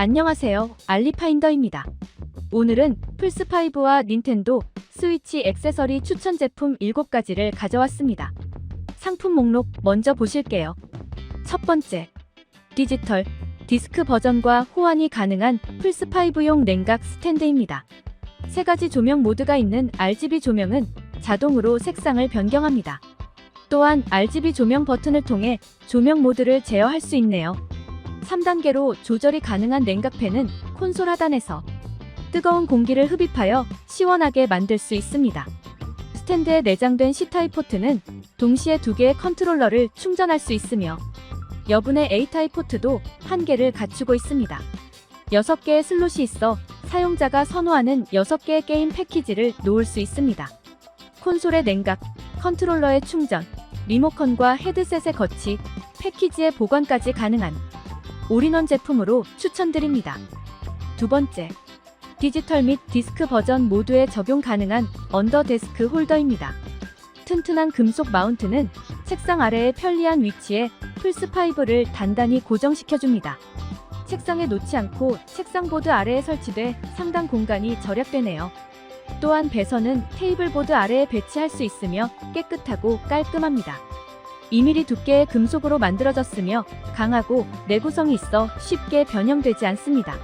안녕하세요. 알리파인더입니다. 오늘은 플스5와 닌텐도 스위치 액세서리 추천 제품 7가지를 가져왔습니다. 상품 목록 먼저 보실게요. 첫 번째, 디지털 디스크 버전과 호환이 가능한 플스5용 냉각 스탠드입니다. 세 가지 조명 모드가 있는 RGB 조명은 자동으로 색상을 변경합니다. 또한 RGB 조명 버튼을 통해 조명 모드를 제어할 수 있네요. 3단계로 조절이 가능한 냉각팬은 콘솔 하단에서 뜨거운 공기를 흡입하여 시원하게 만들 수 있습니다. 스탠드에 내장된 C타입 포트는 동시에 두 개의 컨트롤러를 충전할 수 있으며 여분의 A타입 포트도 한 개를 갖추고 있습니다. 6개의 슬롯이 있어 사용자가 선호하는 6개의 게임 패키지를 놓을 수 있습니다. 콘솔의 냉각, 컨트롤러의 충전, 리모컨과 헤드셋의 거치, 패키지의 보관까지 가능한 올인원 제품으로 추천드립니다. 두 번째, 디지털 및 디스크 버전 모두에 적용 가능한 언더 데스크 홀더입니다. 튼튼한 금속 마운트는 책상 아래의 편리한 위치에 플스5를 단단히 고정시켜줍니다. 책상에 놓지 않고 책상보드 아래에 설치돼 상당 공간이 절약되네요. 또한 배선은 테이블보드 아래에 배치할 수 있으며 깨끗하고 깔끔합니다. 2mm 두께의 금속으로 만들어졌으며 강하고 내구성이 있어 쉽게 변형되지 않습니다.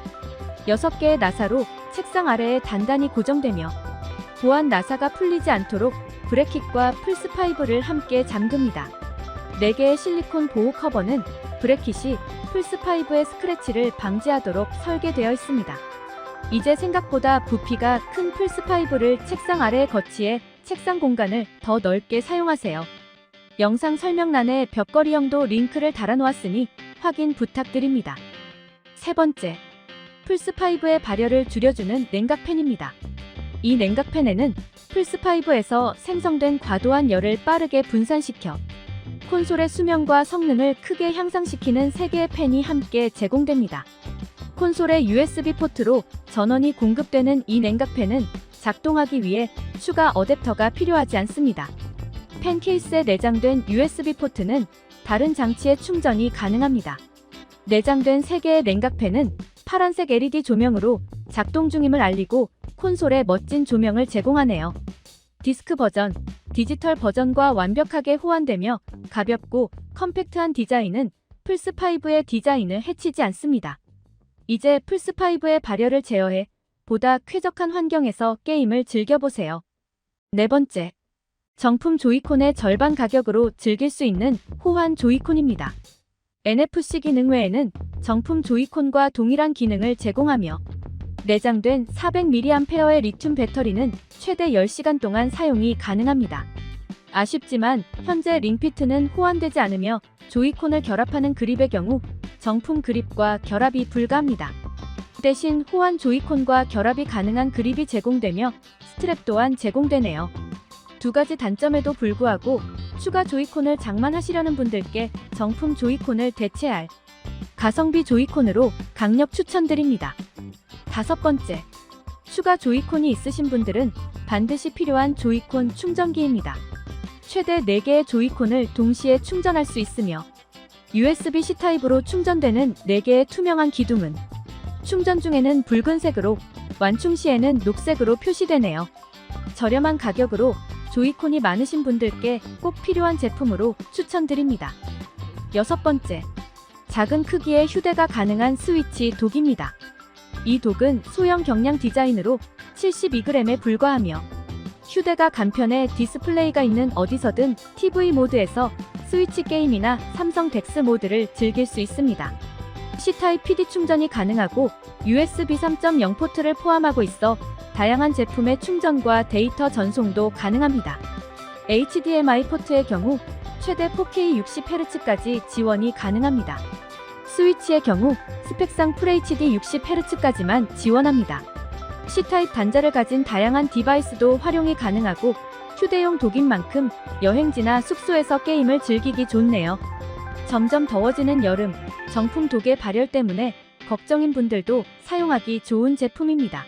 6개의 나사로 책상 아래에 단단히 고정되며 보안 나사가 풀리지 않도록 브레킷과 플스5를 함께 잠급니다. 4개의 실리콘 보호 커버는 브레킷이 플스5의 스크래치를 방지하도록 설계되어 있습니다. 이제 생각보다 부피가 큰 플스5를 책상 아래에 거치해 책상 공간을 더 넓게 사용하세요. 영상 설명란에 벽걸이형도 링크를 달아놓았으니 확인 부탁드립니다. 세 번째, 플스5의 발열을 줄여주는 냉각팬입니다. 이 냉각팬에는 플스5에서 생성된 과도한 열을 빠르게 분산시켜 콘솔의 수명과 성능을 크게 향상시키는 3개의 팬이 함께 제공됩니다. 콘솔의 USB 포트로 전원이 공급되는 이 냉각팬은 작동하기 위해 추가 어댑터가 필요하지 않습니다. 팬 케이스에 내장된 USB 포트는 다른 장치에 충전이 가능합니다. 내장된 3개의 냉각팬은 파란색 LED 조명으로 작동 중임을 알리고 콘솔에 멋진 조명을 제공하네요. 디스크 버전, 디지털 버전과 완벽하게 호환되며 가볍고 컴팩트한 디자인은 플스5의 디자인을 해치지 않습니다. 이제 플스5의 발열을 제어해 보다 쾌적한 환경에서 게임을 즐겨보세요. 네 번째, 정품 조이콘의 절반 가격으로 즐길 수 있는 호환 조이콘입니다. NFC 기능 외에는 정품 조이콘과 동일한 기능을 제공하며 내장된 400mAh의 리튬 배터리는 최대 10시간 동안 사용이 가능합니다. 아쉽지만 현재 링피트는 호환되지 않으며 조이콘을 결합하는 그립의 경우 정품 그립과 결합이 불가합니다. 대신 호환 조이콘과 결합이 가능한 그립이 제공되며 스트랩 또한 제공되네요. 두 가지 단점에도 불구하고 추가 조이콘을 장만하시려는 분들께 정품 조이콘을 대체할 가성비 조이콘으로 강력 추천드립니다. 다섯 번째, 추가 조이콘이 있으신 분들은 반드시 필요한 조이콘 충전기입니다. 최대 4개의 조이콘을 동시에 충전할 수 있으며 USB-C 타입으로 충전되는 4개의 투명한 기둥은 충전 중에는 붉은색으로 완충 시에는 녹색으로 표시되네요. 저렴한 가격으로 조이콘이 많으신 분들께 꼭 필요한 제품으로 추천드립니다. 여섯 번째, 작은 크기의 휴대가 가능한 스위치 독입니다. 이 독은 소형 경량 디자인으로 72g에 불과하며 휴대가 간편해 디스플레이가 있는 어디서든 TV 모드에서 스위치 게임이나 삼성 덱스 모드를 즐길 수 있습니다. C타입 PD 충전이 가능하고 USB 3.0 포트를 포함하고 있어 다양한 제품의 충전과 데이터 전송도 가능합니다. HDMI 포트의 경우 최대 4K 60Hz까지 지원이 가능합니다. 스위치의 경우 스펙상 FHD 60Hz까지만 지원합니다. C타입 단자를 가진 다양한 디바이스도 활용이 가능하고 휴대용 독인 만큼 여행지나 숙소에서 게임을 즐기기 좋네요. 점점 더워지는 여름, 정품 독의 발열 때문에 걱정인 분들도 사용하기 좋은 제품입니다.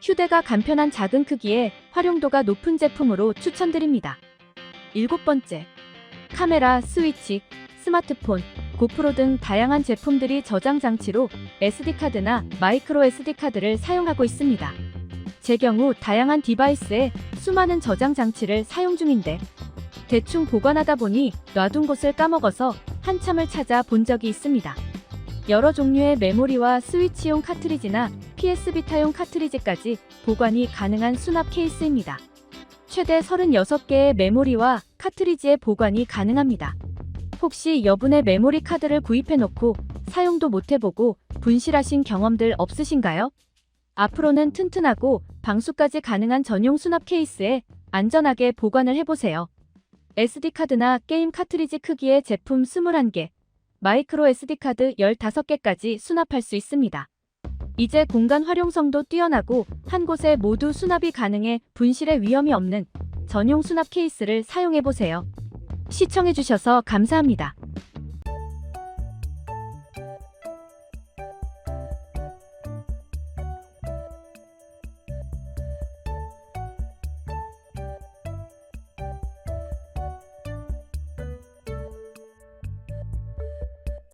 휴대가 간편한 작은 크기에 활용도가 높은 제품으로 추천드립니다. 일곱 번째, 카메라, 스위치, 스마트폰, 고프로 등 다양한 제품들이 저장 장치로 SD카드나 마이크로 SD카드를 사용하고 있습니다. 제 경우 다양한 디바이스에 수많은 저장 장치를 사용 중인데 대충 보관하다 보니 놔둔 곳을 까먹어서 한참을 찾아 본 적이 있습니다. 여러 종류의 메모리와 스위치용 카트리지나 PS 비타용 카트리지까지 보관이 가능한 수납 케이스입니다. 최대 36개의 메모리와 카트리지의 보관이 가능합니다. 혹시 여분의 메모리 카드를 구입해 놓고 사용도 못 해보고 분실하신 경험들 없으신가요? 앞으로는 튼튼하고 방수까지 가능한 전용 수납 케이스에 안전하게 보관을 해보세요. SD카드나 게임 카트리지 크기의 제품 21개, 마이크로 SD카드 15개까지 수납할 수 있습니다. 이제 공간 활용성도 뛰어나고 한 곳에 모두 수납이 가능해 분실의 위험이 없는 전용 수납 케이스를 사용해보세요. 시청해주셔서 감사합니다.